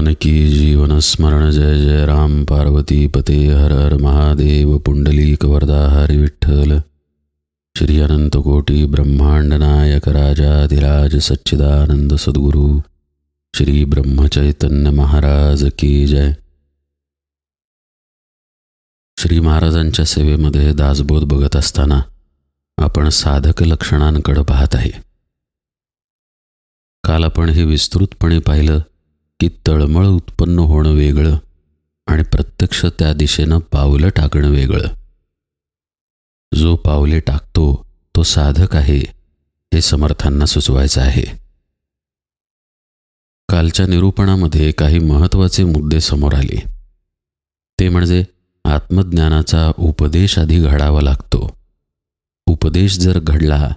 जानकी जीवन स्मरण जय जय राम पार्वती पते हर हर महादेव पुंडलीक वरदा हरी विठ्ठल। श्री अनंतकोटी ब्रह्मांड नायक राजाधिराज सच्चिदानंद सद्गुरु। श्री ब्रह्मचैतन्य महाराज की जय। श्री महाराजांच्या सेवेमध्ये दासबोध बघत असताना आपण साधक लक्षणांकडे पाहत आहे. काल आपण हे विस्तृतपणे पाहिलं की तळमळ उत्पन्न होणं वेगळं आणि प्रत्यक्ष त्या दिशेनं पावलं टाकणं वेगळं. जो पावले टाकतो तो साधक आहे हे समर्थांना सुचवायचं आहे. कालच्या निरूपणामध्ये काही महत्त्वाचे मुद्दे समोर आले. ते म्हणजे आत्मज्ञानाचा उपदेश आधी घडावा लागतो. उपदेश जर घडला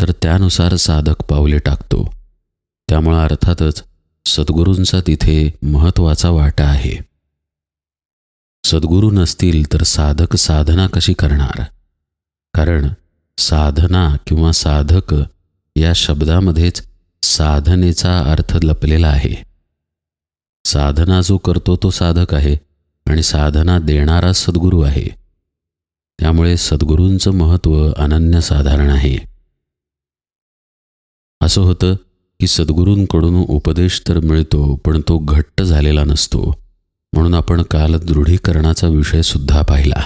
तर त्यानुसार साधक पावले टाकतो. त्यामुळं अर्थातच सद्गुरूंचा तिथे महत्त्वाचा वाटा आहे. सद्गुरू नसतील तर साधक साधना कशी करणार? कारण साधना किंवा साधक या शब्दामध्येच साधनेचा अर्थ लपलेला आहे. साधना जो करतो तो साधक आहे आणि साधना देणारा सद्गुरू आहे. त्यामुळे सद्गुरूंचं महत्त्व अनन्यसाधारण आहे. असं होतं की सद्गुरूंकडून उपदेश तर मिळतो पण तो घट्ट झालेला नसतो. म्हणून आपण काल दृढीकरणाचा विषय सुद्धा पाहिला.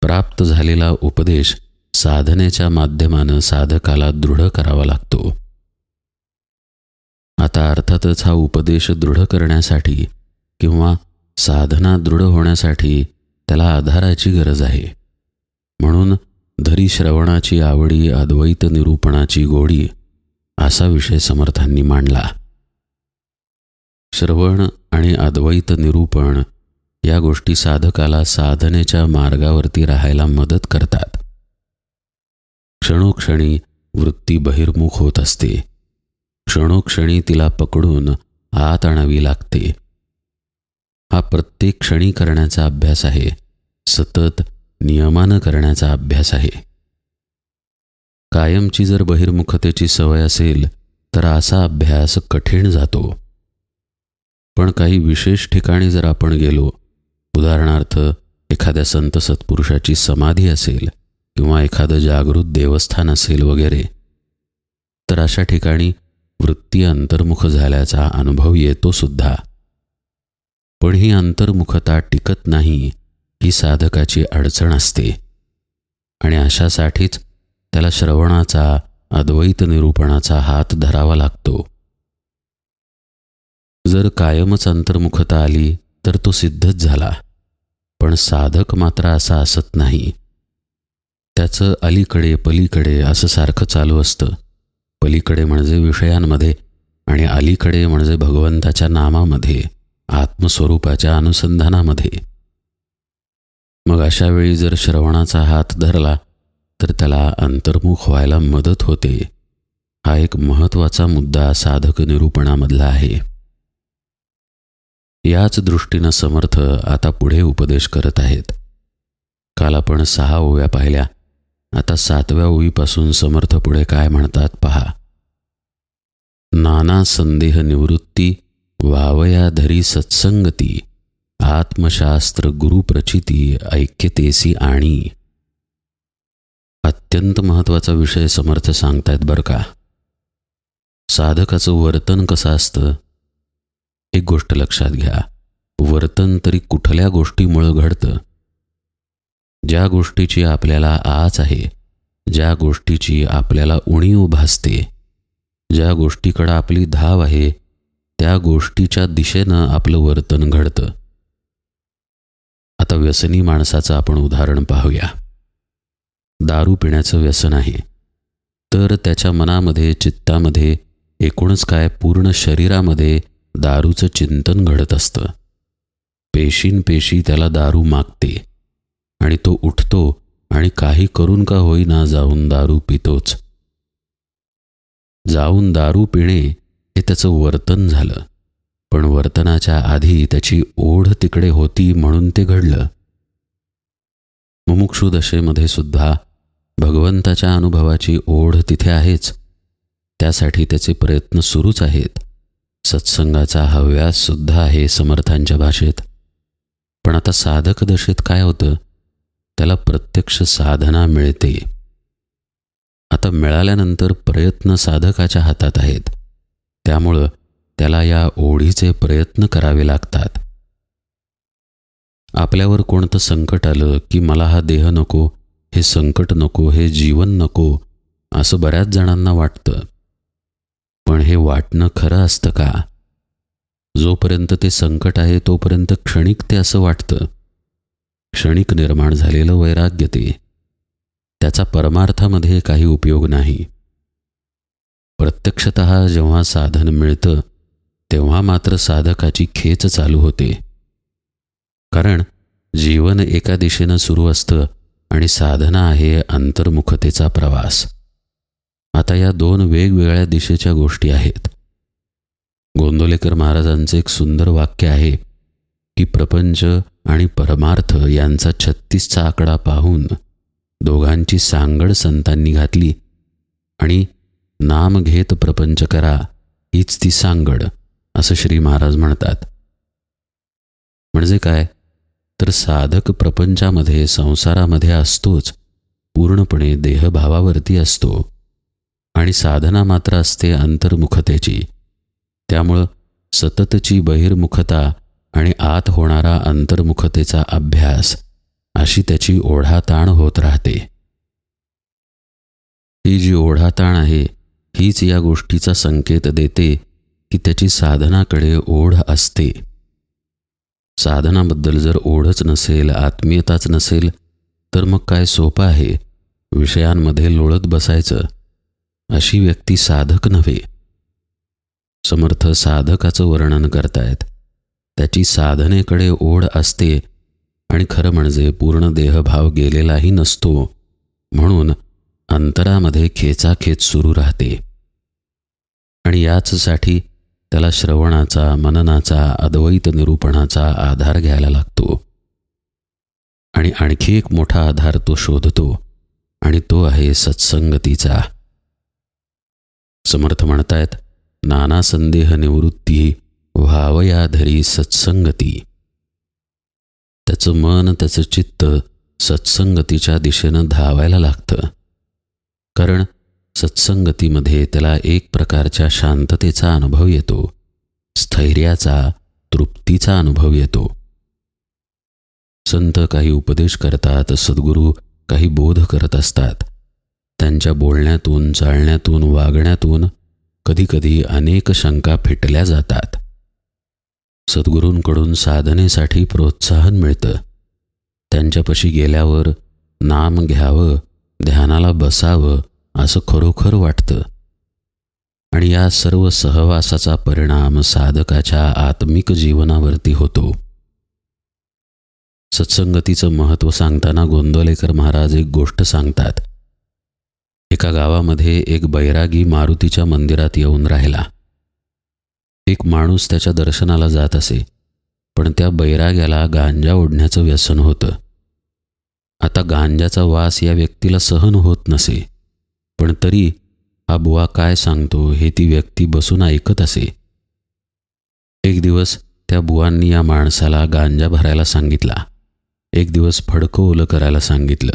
प्राप्त झालेला उपदेश साधनेच्या माध्यमानं साधकाला दृढ करावा लागतो. आता अर्थातच हा उपदेश दृढ करण्यासाठी किंवा साधना दृढ होण्यासाठी त्याला आधाराची गरज आहे. म्हणून धरी श्रवणाची आवडी अद्वैत निरूपणाची गोडी असा विषय समर्थांनी मांडला. श्रवण आणि अद्वैत निरूपण या गोष्टी साधकाला साधनेच्या मार्गावरती राहायला मदत करतात. क्षणोक्षणी वृत्ती बहिर्मुख होत असते. क्षणोक्षणी तिला पकडून आत आणावी लागते. हा प्रत्येक क्षणी करण्याचा अभ्यास आहे. सतत नियमानं करण्याचा अभ्यास आहे. कायमची जर बहिर्मुखतेची सवय असेल तर असा अभ्यास कठीण जातो. पण काही विशेष ठिकाणी जर आपण गेलो उदाहरणार्थ एखाद्या संत सत्पुरुषाची समाधी असेल किंवा एखादं जागृत देवस्थान असेल वगैरे तर अशा ठिकाणी वृत्ती अंतर्मुख झाल्याचा अनुभव येतो सुद्धा. पण ही अंतर्मुखता टिकत नाही ही साधकाची अडचण असते. आणि अशासाठीच त्याला श्रवणाचा अद्वैत निरूपणाचा हात धरावा लागतो. जर कायमच अंतर्मुखता आली तर तो सिद्धच झाला. पण साधक मात्र असा असत नाही. त्याचं अलीकडे पलीकडे असं सारखं चालू असतं. पलीकडे म्हणजे विषयांमध्ये आणि अलीकडे म्हणजे भगवंताच्या नामामध्ये आत्मस्वरूपाच्या अनुसंधानामध्ये. मग अशा वेळी जर श्रवणाचा हात धरला तर त्याला अंतर्मुख व्हायला मदत होते. हा एक महत्त्वाचा मुद्दा साधक निरूपणामधला आहे. याच दृष्टीनं समर्थ आता पुढे उपदेश करत आहेत. काल आपण सहा ओव्या पाहिल्या. आता सातव्या ओवीपासून समर्थ पुढे काय म्हणतात पहा. नाना संदेह निवृत्ती वावया धरी सत्संगती आत्मशास्त्र गुरुप्रचिती ऐक्यतेसी आणि. अत्यंत महत्त्वाचा विषय समर्थ सांगतायत बरं का. साधकाचं वर्तन कसं असतं? एक गोष्ट लक्षात घ्या. वर्तन तरी कुठल्या गोष्टीमुळं घडतं? ज्या गोष्टीची आपल्याला आच आहे ज्या गोष्टीची आपल्याला उणीव भासते ज्या गोष्टीकडं आपली धाव आहे त्या गोष्टीच्या दिशेनं आपलं वर्तन घडतं. आता व्यसनी माणसाचं आपण उदाहरण पाहूया. दारू पिण्याचं व्यसन आहे. तर त्याच्या मनामध्ये चित्तामध्ये एकूणच काय पूर्ण शरीरामध्ये दारूचं चिंतन घडत असतं. पेशींपेशी त्याला दारू मागते आणि तो उठतो आणि काही करून का होईना जाऊन दारू पितोच. जाऊन दारू पिणे हे त्याचं वर्तन झालं पण वर्तनाच्या आधी त्याची ओढ तिकडे होती म्हणून ते घडलं. मुमुक्षुदशेमध्ये सुद्धा भगवंताच्या अनुभवाची ओढ तिथे आहेच. त्यासाठी त्याचे प्रयत्न सुरूच आहेत. सत्संगाचा हव्यास सुद्धा आहे समर्थांच्या भाषेत. पण आता साधक दशेत काय होतं? त्याला प्रत्यक्ष साधना मिळते. आता मिळाल्यानंतर प्रयत्न साधकाच्या हातात आहेत. त्यामुळं त्याला या ओढीचे प्रयत्न करावे लागतात. आपल्यावर कोणतं संकट आलं की मला हा देह नको हे संकट नको हे जीवन नको असं बऱ्याच जणांना वाटतं. पण हे वाटणं खरं असतं का? जोपर्यंत ते संकट आहे तोपर्यंत क्षणिक ते असं वाटतं. क्षणिक निर्माण झालेलं वैराग्य ते. त्याचा परमार्थामध्ये काही उपयोग नाही. प्रत्यक्षत जेव्हा साधन मिळतं तेव्हा मात्र साधकाची खेच चालू होते. कारण जीवन एका दिशेनं सुरू असतं आणि साधना आहे अंतर्मुखतेचा प्रवास. आता या दोन वेगवेगळ्या दिशेच्या गोष्टी आहेत. गोंदोलेकर महाराजांचं एक सुंदर वाक्य आहे की प्रपंच आणि परमार्थ यांचा छत्तीसचा आकडा पाहून दोघांची सांगड संतांनी घातली आणि नाम घेत प्रपंच करा हीच ती सांगड असं श्री महाराज म्हणतात. म्हणजे काय? तर साधक प्रपंचामध्ये संसारामध्ये असतोच. पूर्णपणे देहभावावरती असतो. आणि साधना मात्र असते अंतर्मुखतेची. त्यामुळं सततची बहिर्मुखता आणि आत होणारा अंतर्मुखतेचा अभ्यास अशी त्याची ओढाताण होत राहते. ही जी ओढाताण आहे हीच या गोष्टीचा संकेत देते की त्याची साधनाकडे ओढ असते. साधनाबद्दल जर ओढच नसेल आत्मीयताच नसेल तर मग काय सोपं आहे? विषयांमध्ये लोळत बसायचं. अशी व्यक्ती साधक नव्हे. समर्थ साधकाचं वर्णन करतायत. त्याची साधनेकडे ओढ असते आणि खरं म्हणजे पूर्ण देहभाव गेलेलाही नसतो. म्हणून अंतरामध्ये खेचाखेच सुरू राहते. आणि याचसाठी त्याला श्रवणाचा मननाचा अद्वैत निरूपणाचा आधार घ्यायला लागतो. आणि आणखी एक मोठा आधार तो शोधतो आणि तो आहे सत्संगतीचा. समर्थ म्हणतायत नाना संदेह निवृत्ती व्हावया धरी सत्संगती. त्याचं मन त्याचं चित्त सत्संगतीच्या दिशेनं धावायला लागतं. कारण सत्संगतीमध्ये त्याला एक प्रकारच्या शांततेचा अनुभव येतो. स्थैर्याचा तृप्तीचा अनुभव येतो. संत काही उपदेश करतात सद्गुरू काही बोध करत असतात. त्यांच्या बोलण्यातून चालण्यातून वागण्यातून कधीकधी अनेक शंका फिटल्या जातात. सद्गुरूंकडून साधनेसाठी प्रोत्साहन मिळतं. त्यांच्यापाशी गेल्यावर नाम घ्यावं ध्यानाला बसावं असं खरोखर वाटतं. आणि या सर्व सहवासाचा परिणाम साधकाच्या आत्मिक जीवनावरती होतो. सत्संगतीचं महत्त्व सांगताना गोंदवलेकर महाराज एक गोष्ट सांगतात. एका गावामध्ये एक बैरागी मारुतीच्या मंदिरात येऊन राहिला. एक माणूस त्याच्या दर्शनाला जात असे पण त्या बैराग्याला गांजा ओढण्याचं व्यसन होतं. आता गांजाचा वास या व्यक्तीला सहन होत नसे. पण तरी हा बुवा काय सांगतो हे ती व्यक्ती बसून ऐकत असे. एक दिवस त्या बुवांनी या माणसाला गांजा भरायला सांगितला. एक दिवस फडकं ओलं करायला सांगितलं.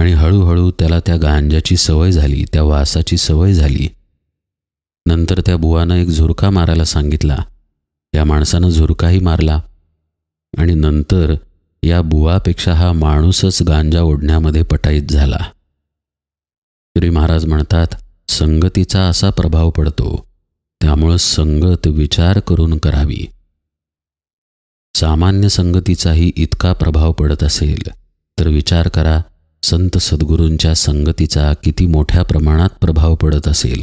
आणि हळूहळू त्याला त्या गांजाची सवय झाली त्या वासाची सवय झाली. नंतर त्या बुवानं एक झुरका मारायला सांगितला. या माणसानं झुरकाही मारला. आणि नंतर या बुवापेक्षा हा माणूसच गांजा ओढण्यामध्ये पटाईत झाला. श्री महाराज म्हणतात संगतीचा असा प्रभाव पडतो त्यामुळं संगत विचार करून करावी. सामान्य संगतीचाही इतका प्रभाव पडत असेल तर विचार करा संत सद्गुरूंच्या संगतीचा किती मोठ्या प्रमाणात प्रभाव पडत असेल.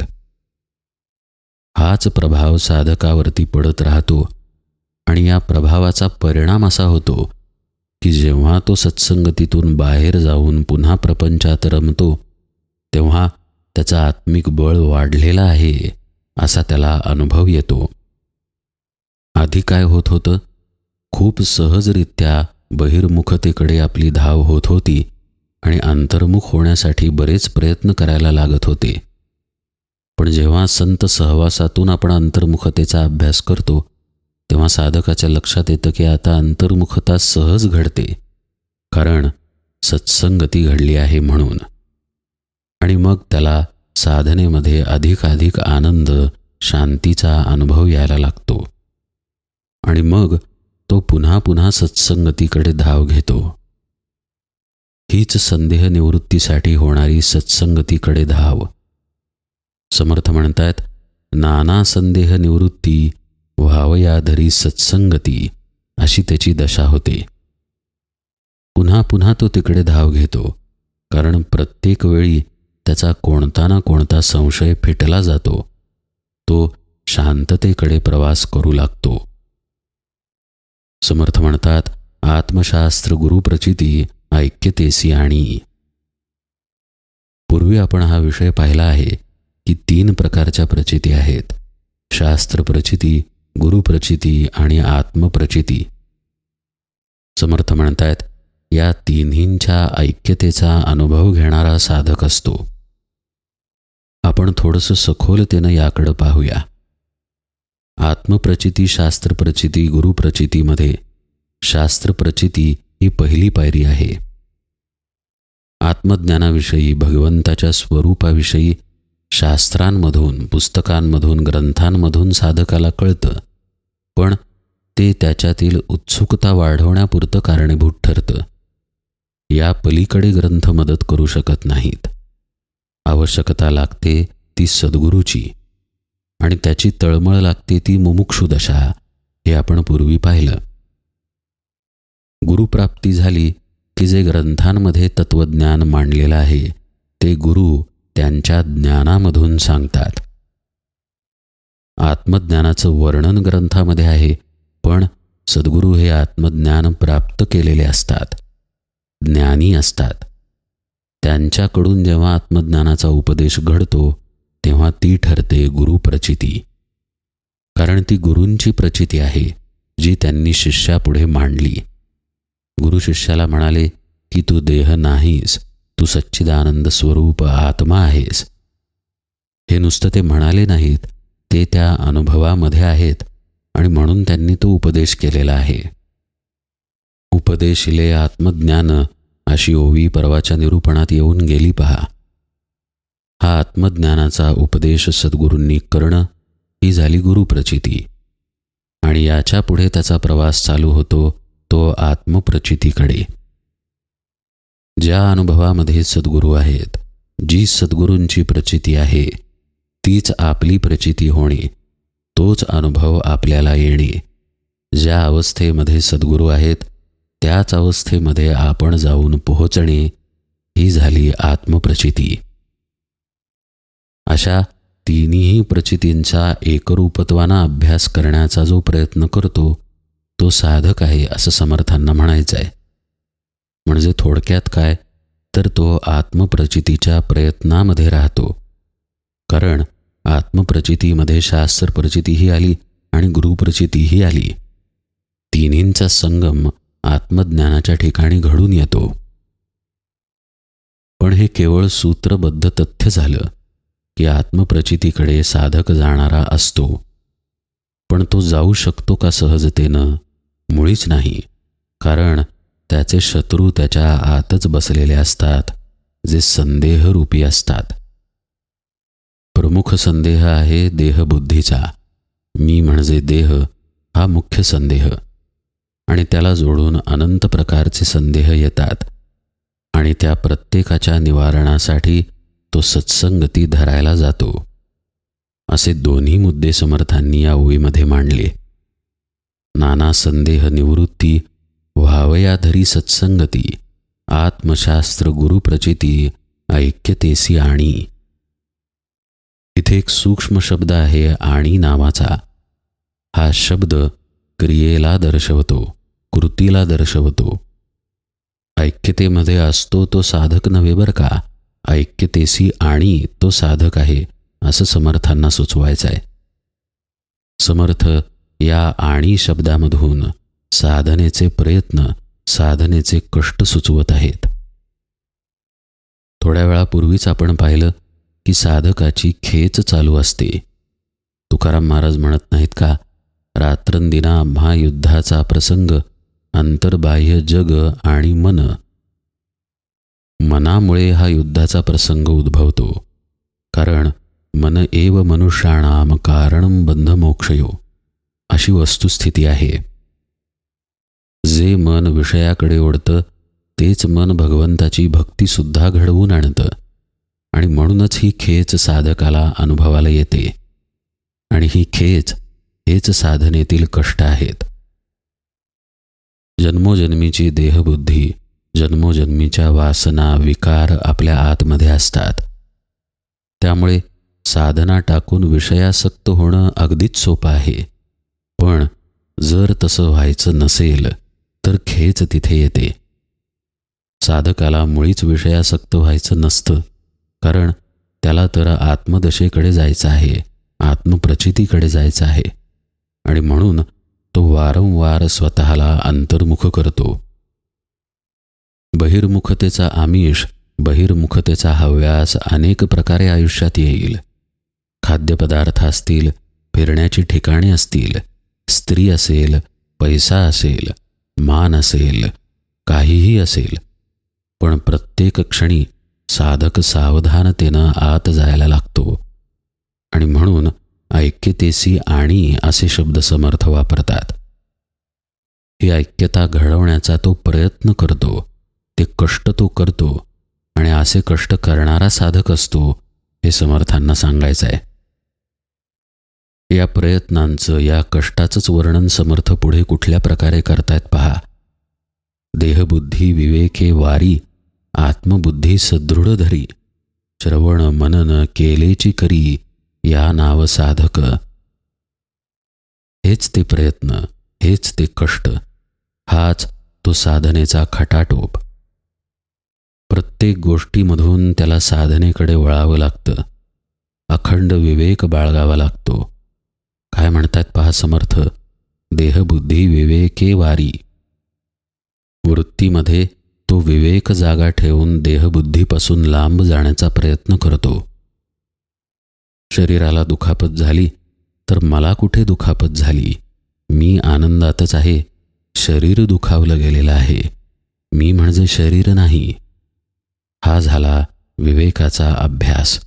हाच प्रभाव साधकावरती पडत राहतो आणि या प्रभावाचा परिणाम असा होतो की जेव्हा तो सत्संगतीतून बाहेर जाऊन पुन्हा प्रपंचात रमतो तेव्हा त्याचा आत्मिक बळ वाढलेला आहे असा त्याला अनुभव येतो. आधी काय होत होतं? खूप सहजरित्या बहिर्मुखतेकडे आपली धाव होत होती आणि अंतर्मुख होण्यासाठी बरेच प्रयत्न करायला लागत होते. पण जेव्हा संत सहवासातून आपण अंतर्मुखतेचा अभ्यास करतो तेव्हा साधकाच्या लक्षात येतं की आता अंतर्मुखता सहज घडते. कारण सत्संगती घडली आहे म्हणून. आणि मग त्याला साधनेमध्ये अधिकाधिक आनंद शांतीचा अनुभव यायला लागतो. आणि मग तो पुन्हा पुन्हा सत्संगतीकडे धाव घेतो. हीच संदेह निवृत्तीसाठी होणारी सत्संगतीकडे धाव. समर्थ म्हणतात नाना संदेह निवृत्ती व्हावयाधरी सत्संगती अशी त्याची दशा होते. पुन्हा पुन्हा तो तिकडे धाव घेतो कारण प्रत्येक वेळी त्याचा कोणता ना कोणता संशय फिटला जातो. तो शांततेकडे प्रवास करू लागतो. समर्थ म्हणतात आत्मशास्त्र गुरुप्रचिती ऐक्यतेसी आणि. पूर्वी आपण हा विषय पाहिला आहे की तीन प्रकारच्या प्रचिती आहेत. शास्त्रप्रचिती गुरुप्रचिती आणि आत्मप्रचिती समर्थ म्हणतायत या तिन्हींच्या ऐक्यतेचा अनुभव घेणारा साधक असतो. आपण थोडंसं सखोलतेनं याकडं पाहूया. आत्मप्रचिती शास्त्रप्रचिती गुरुप्रचितीमध्ये शास्त्रप्रचिती ही पहिली पायरी आहे. आत्मज्ञानाविषयी भगवंताच्या स्वरूपाविषयी शास्त्रांमधून पुस्तकांमधून ग्रंथांमधून साधकाला कळतं. पण ते त्याच्यातील उत्सुकता वाढवण्यापुरतं कारणीभूत ठरतं. या पलीकडे ग्रंथ मदत करू शकत नाहीत. आवश्यकता लागते ती सद्गुरूची. आणि त्याची तळमळ लागते ती मुमुक्षु दशा हे आपण पूर्वी पाहिलं. गुरुप्राप्ती झाली की जे ग्रंथांमध्ये तत्वज्ञान मांडलेलं आहे ते गुरु त्यांच्या ज्ञानामधून सांगतात. आत्मज्ञानाचं वर्णन ग्रंथामध्ये आहे पण सद्गुरू हे आत्मज्ञान प्राप्त केलेले असतात. ज्ञानी असतात. त्यांच्याकडून जेव्हा आत्मज्ञानाचा उपदेश घडतो तेव्हा ती ठरते गुरुप्रचिती कारण ती गुरूंची प्रचिती आहे जी त्यांनी शिष्यापुढे मांडली. गुरु शिष्याला म्हणाले की तू देह नाहीस तू सच्चिदानंद स्वरूप आत्मा आहेस. हे नुसतं ते म्हणाले नाहीत ते त्या अनुभवामध्ये आहेत आणि म्हणून त्यांनी तो उपदेश केलेला आहे. उपदेशिले आत्मज्ञान अशी ओवी परवाच्या निरूपणात येऊन गेली पहा. हा आत्मज्ञानाचा उपदेश सद्गुरूंनी करणं ही झाली गुरुप्रचिती आणि याच्यापुढे त्याचा प्रवास चालू होतो तो आत्मप्रचितीकडे. ज्या अनुभवामध्ये सद्गुरू आहेत जी सद्गुरूंची प्रचिती आहे तीच आपली प्रचिती होणे तोच अनुभव आपल्याला येणे. ज्या अवस्थेमध्ये सद्गुरू आहेत त्याच अवस्थेमध्ये आपण जाऊन पोहोचणे ही झाली आत्मप्रचिती. अशा तिन्ही प्रचितींचा एकरूपत्वाना अभ्यास करण्याचा जो प्रयत्न करतो तो साधक आहे असं समर्थांना म्हणायचं आहे म्हणजे थोडक्यात काय? तर तो आत्मप्रचितीच्या प्रयत्नामध्ये राहतो. कारण आत्मप्रचितीमध्ये शास्त्रप्रचितीही आली आणि गुरुप्रचितीही आली. तिन्हींचा संगम आत्मज्ञानाच्या ठिकाणी घडून येतो. पण हे केवळ सूत्रबद्ध तथ्य झालं की आत्मप्रचितीकडे साधक जाणारा असतो. पण तो जाऊ शकतो का सहजतेनं? मुळीच नाही. कारण त्याचे शत्रू त्याच्या आतच बसलेले असतात जे संदेहरूपी असतात. प्रमुख संदेह आहे देहबुद्धीचा. मी म्हणजे देह हा मुख्य संदेह. आणि त्याला जोडून अनंत प्रकारचे संदेह येतात. आणि त्या प्रत्येकाच्या निवारणासाठी तो सत्संगती धरायला जातो. असे दोन्ही मुद्दे समर्थांनी या ओळीमध्ये मांडले. नाना संदेह निवृत्ती व्हावयाधरी सत्संगती आत्मशास्त्र गुरुप्रचिती ऐक्यतेसी आणि. इथे एक सूक्ष्म शब्द आहे आणि नावाचा. हा शब्द क्रियेला दर्शवतो कृतीला दर्शवतो. ऐक्यतेमध्ये असतो तो साधक नव्हे बरं का? ऐक्यतेसी आणि तो साधक आहे असं समर्थांना सुचवायचं आहे. समर्थ या आणि शब्दामधून साधनेचे प्रयत्न साधनेचे कष्ट सुचवत आहेत. थोड्या वेळापूर्वीच आपण पाहिलं की साधकाची खेच चालू असते. तुकाराम महाराज म्हणत नाहीत का रात्रंदिना महायुद्धाचा प्रसंग अंतर्बाह्य जग आणि मन. मनामुळे हा युद्धाचा प्रसंग उद्भवतो कारण मन एव मनुष्याणाम कारण बंध मोक्षयो अशी वस्तुस्थिती आहे. जे मन विषयाकडे ओढतं तेच मन भगवंताची भक्तीसुद्धा घडवून आणतं आणि म्हणूनच ही खेच साधकाला अनुभवाला येते. आणि ही खेच हेच साधनेतील कष्ट आहेत. जन्मोजन्मीची देहबुद्धी जन्मोजन्मीच्या वासना विकार आपल्या आतमध्ये असतात. त्यामुळे साधना टाकून विषयासक्त होणं अगदीच सोपं आहे. पण जर तसं व्हायचं नसेल तर खेच तिथे येते. साधकाला मुळीच विषयासक्त व्हायचं नसतं कारण त्याला तर आत्मदशेकडे जायचं आहे आत्मप्रचितीकडे जायचं आहे. आणि म्हणून तो वारंवार स्वतःला अंतर्मुख करतो. बहिर्मुखतेचा आमिष बहिर्मुखतेचा हव्यास अनेक प्रकारे आयुष्यात येईल. खाद्यपदार्थ असतील फिरण्याची ठिकाणे असतील स्त्री असेल पैसा असेल मान असेल काहीही असेल. पण प्रत्येक क्षणी साधक सावधानतेनं आत जायला लागतो. आणि म्हणून ऐक्यतेसी आणि असे शब्द समर्थ वापरतात. ही ऐक्यता घडवण्याचा तो प्रयत्न करतो ते कष्ट तो करतो आणि असे कष्ट करणारा साधक असतो हे समर्थांना सांगायचं आहे या प्रयत्नांचं या कष्टाचंच वर्णन समर्थ पुढे कुठल्या प्रकारे करतायत पहा. देहबुद्धी विवेके वारी आत्मबुद्धी सदृढ धरी श्रवण मनन केलेची करी या नाव साधक. हेच ते प्रयत्न हेच ते कष्ट हाच तो साधनेचा खटाटोप. प्रत्येक गोष्टीमधून त्याला साधनेकडे वळावं लागतं. अखंड विवेक बाळगावा लागतो. काय म्हणतात पहा समर्थ देहबुद्धी विवेके वारी. वृत्तीमध्ये तो विवेक जागा ठेवून देहबुद्धीपासून लांब जाण्याचा प्रयत्न करतो. शरीराला दुखापत झाली तर मला कुठे दुखापत झाली? मी आनंदातच आहे. शरीर दुखावलं गेलेलं आहे. मी म्हणजे शरीर नाही. हा झाला विवेकाचा अभ्यास.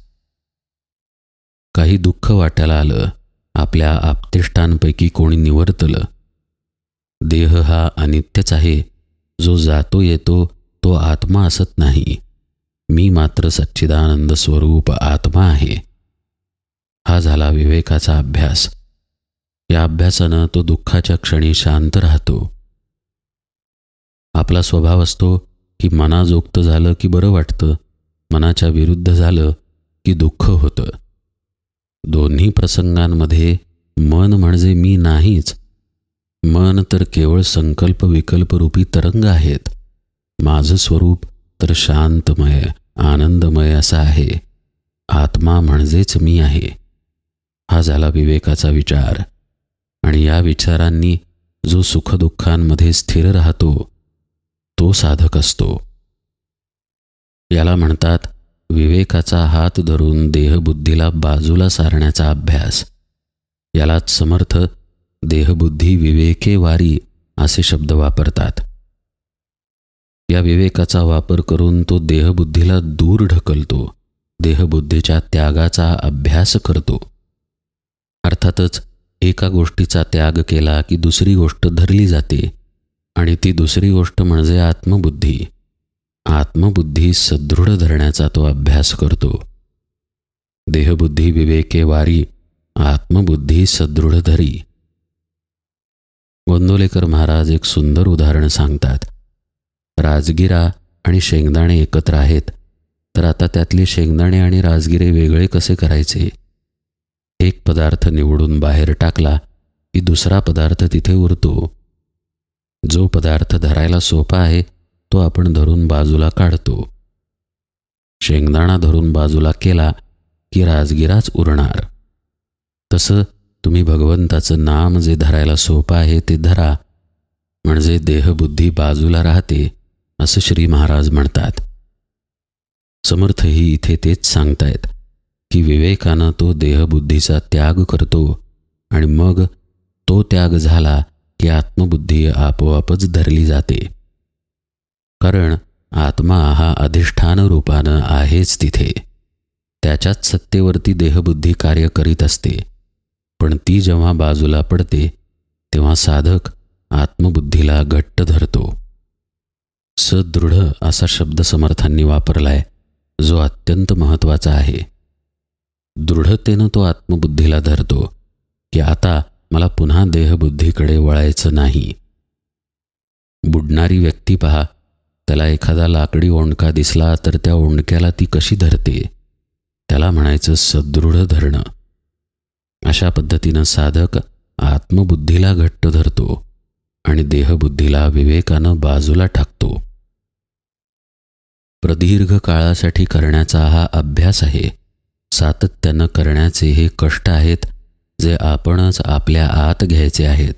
काही दुःख वाटायला आलं. आपल्या आपतिष्टांपैकी कोणी निवर्तलं. देह हा अनित्यच आहे. जो जातो येतो तो आत्मा असत नाही. मी मात्र सच्चिदानंद स्वरूप आत्मा आहे. हा झाला विवेकाचा अभ्यास. या अभ्यासानं तो दुःखाच्या क्षणी शांत राहतो. आपला स्वभाव असतो की मनाजोगतं झालं की बरं वाटतं मनाच्या विरुद्ध झालं की दुःख होतं. दोन्ही प्रसंगांमध्ये मन म्हणजे मी नाहीच. मन तर केवळ संकल्प विकल्परूपी तरंग आहेत. माझं स्वरूप तर शांतमय आनंदमय असं आहे. आत्मा म्हणजेच मी आहे. हा झाला विवेकाचा विचार. आणि या विचारांनी जो सुखदुःखांमध्ये स्थिर राहतो तो साधक असतो. याला म्हणतात विवेकाचा हात धरून देहबुद्धीला बाजूला सारण्याचा अभ्यास. यालाच समर्थ देहबुद्धी विवेके वारी असे शब्द वापरतात. या विवेकाचा वापर करून तो देहबुद्धीला दूर ढकलतो. देहबुद्धीच्या त्यागाचा अभ्यास करतो. अर्थातच एका गोष्टीचा त्याग केला की दुसरी गोष्ट धरली जाते आणि ती दुसरी गोष्ट म्हणजे आत्मबुद्धी. आत्मबुद्धी सदृढ धरण्याचा तो अभ्यास करतो. देहबुद्धी विवेके वारी आत्मबुद्धी सदृढ धरी. गोंदोलेकर महाराज एक सुंदर उदाहरण सांगतात. राजगिरा आणि शेंगदाणे एकत्र आहेत तर आता त्यातले शेंगदाणे आणि राजगिरे वेगळे कसे करायचे? एक पदार्थ निवडून बाहेर टाकला की दुसरा पदार्थ तिथे उरतो. जो पदार्थ धरायला सोपा आहे तो आपण धरून बाजूला काढतो. शेंगदाणा धरून बाजूला केला की राजगिराच उरणार. तसं तुम्ही भगवंताचं नाम जे धरायला सोपं आहे ते धरा म्हणजे देहबुद्धी बाजूला राहते असं श्री महाराज म्हणतात. समर्थही इथे तेच सांगतायत. की विवेकानं तो देहबुद्धीचा त्याग करतो आणि मग तो त्याग झाला की आत्मबुद्धी आपोआपच धरली जाते. कारण आत्मा हा अधिष्ठान रूपानं आहेच तिथे. त्याच्याच सत्तेवरती देहबुद्धी कार्य करीत असते. पण ती जेव्हा बाजूला पडते तेव्हा साधक आत्मबुद्धीला घट्ट धरतो. सदृढ असा शब्द समर्थांनी वापरलाय जो अत्यंत महत्त्वाचा आहे. दृढतेनं तो आत्मबुद्धीला धरतो की आता मला पुन्हा देहबुद्धीकडे वळायचं नाही. बुडणारी व्यक्ती पहा त्याला एखादा लाकडी ओंडका दिसला तर त्या ओंडक्याला ती कशी धरते? त्याला म्हणायचं सदृढ धरणं. अशा पद्धतीनं साधक आत्मबुद्धीला घट्ट धरतो आणि देहबुद्धीला विवेकानं बाजूला टाकतो. प्रदीर्घ काळासाठी करण्याचा हा अभ्यास आहे. सातत्यानं करण्याचे हे कष्ट आहेत जे आपणच आपल्या आत घ्यायचे आहेत.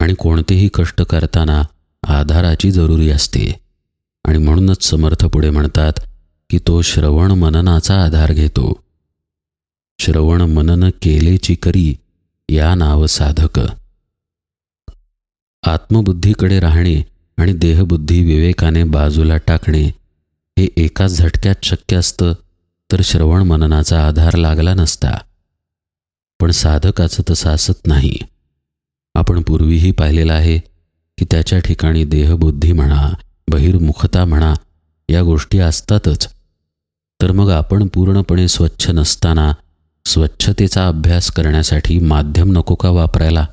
आणि कोणतेही कष्ट करताना आधाराची जरुरी असते. आणि म्हणूनच समर्थ पुढे म्हणतात की तो श्रवण मननाचा आधार घेतो. श्रवण मनन केलेची करी या नाव साधक. आत्मबुद्धीकडे राहणे आणि देहबुद्धी विवेकाने बाजूला टाकणे हे एकाच झटक्यात शक्य असतं तर श्रवण मननाचा आधार लागला नसता. पण साधकाचं तसं असत नाही. आपण पूर्वीही पाहिलेलं आहे की त्याच्या ठिकाणी देहबुद्धी म्हणा बहिर्मुखता म्हणा या गोष्टी असतातच. तर मग आपण पूर्णपणे स्वच्छ नसताना स्वच्छतेचा अभ्यास करण्यासाठी माध्यम नको का वापरायला?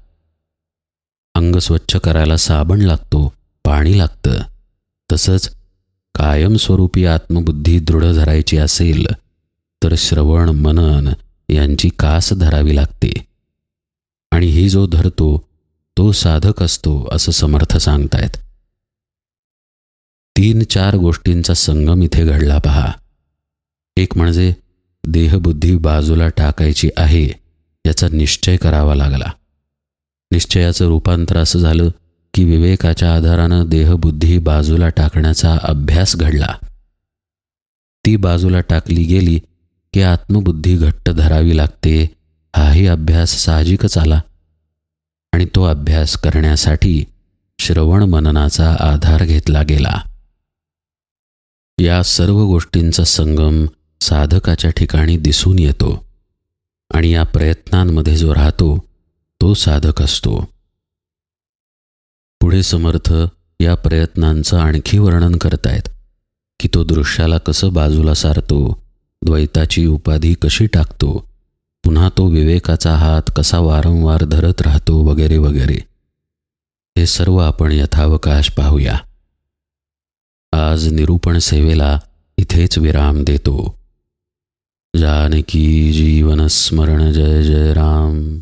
अंग स्वच्छ करायला साबण लागतो पाणी लागतं. तसंच कायमस्वरूपी आत्मबुद्धी दृढ धरायची असेल तर श्रवण मनन यांची कास धरावी लागते. आणि ही जो धरतो तो साधक असतो असं समर्थ सांगतायत. तीन चार गोष्टींचा संगम इथे घडला पहा. एक म्हणजे देहबुद्धी बाजूला टाकायची आहे याचा निश्चय करावा लागला. निश्चयाचं रूपांतर असं झालं की विवेकाच्या आधारानं देहबुद्धी बाजूला टाकण्याचा अभ्यास घडला. ती बाजूला टाकली गेली की आत्मबुद्धी घट्ट धरावी लागते हाही अभ्यास साहजिकच आला. आणि तो अभ्यास करण्यासाठी श्रवण मननाचा आधार घेतला गेला. या सर्व गोष्टींचा संगम साधकाच्या ठिकाणी दिसून येतो आणि या प्रयत्नांमध्ये जो राहतो तो साधक असतो. पुढे समर्थ या प्रयत्नांचं आणखी वर्णन करतायत की तो दृश्याला कसं बाजूला सारतो द्वैताची उपाधी कशी टाकतो? पुन्हा तो विवेकाचा हात कसा वारंवार धरत राहतो वगैरे वगैरे. हे सर्व आपण यथावकाश पाहूया. आज निरूपण सेवेला इथेच विराम देतो. जानकी जीवन स्मरण जय जय राम.